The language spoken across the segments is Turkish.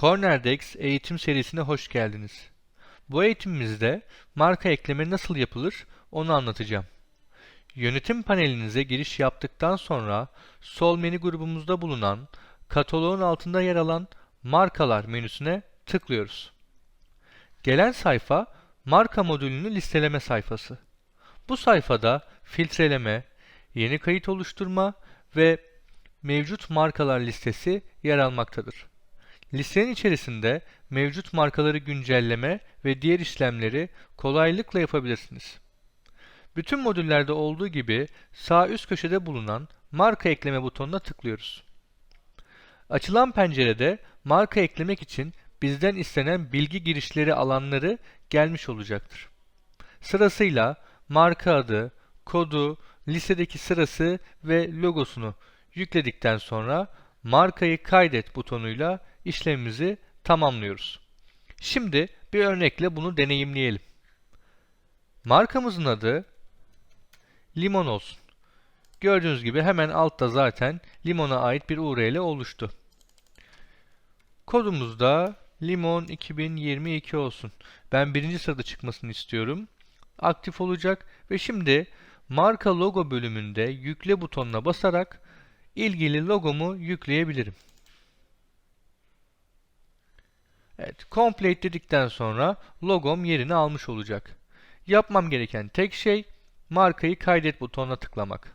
Cornerdex eğitim serisine hoş geldiniz. Bu eğitimimizde marka ekleme nasıl yapılır onu anlatacağım. Yönetim panelinize giriş yaptıktan sonra sol menü grubumuzda bulunan kataloğun altında yer alan markalar menüsüne tıklıyoruz. Gelen sayfa marka modülünü listeleme sayfası. Bu sayfada filtreleme, yeni kayıt oluşturma ve mevcut markalar listesi yer almaktadır. Listenin içerisinde mevcut markaları güncelleme ve diğer işlemleri kolaylıkla yapabilirsiniz. Bütün modüllerde olduğu gibi sağ üst köşede bulunan marka ekleme butonuna tıklıyoruz. Açılan pencerede marka eklemek için bizden istenen bilgi girişleri alanları gelmiş olacaktır. Sırasıyla marka adı, kodu, listedeki sırası ve logosunu yükledikten sonra markayı kaydet butonuyla işlemimizi tamamlıyoruz. Şimdi bir örnekle bunu deneyimleyelim. Markamızın adı Limon olsun. Gördüğünüz gibi hemen altta zaten limona ait bir URL oluştu. Kodumuz da limon 2022 olsun. Ben birinci sırada çıkmasını istiyorum. Aktif olacak ve şimdi marka logo bölümünde yükle butonuna basarak ilgili logomu yükleyebilirim. Evet, complete dedikten sonra logom yerini almış olacak. Yapmam gereken tek şey markayı kaydet butonuna tıklamak.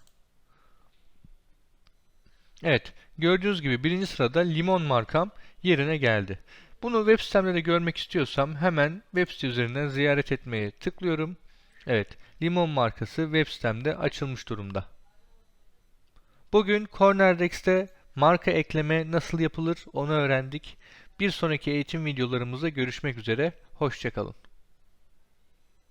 Evet, gördüğünüz gibi birinci sırada limon markam yerine geldi. Bunu web sitemde de görmek istiyorsam hemen web site üzerinden ziyaret etmeye tıklıyorum. Evet, limon markası web sitemde açılmış durumda. Bugün Cornerdex'te marka ekleme nasıl yapılır onu öğrendik. Bir sonraki eğitim videolarımızda görüşmek üzere. Hoşçakalın.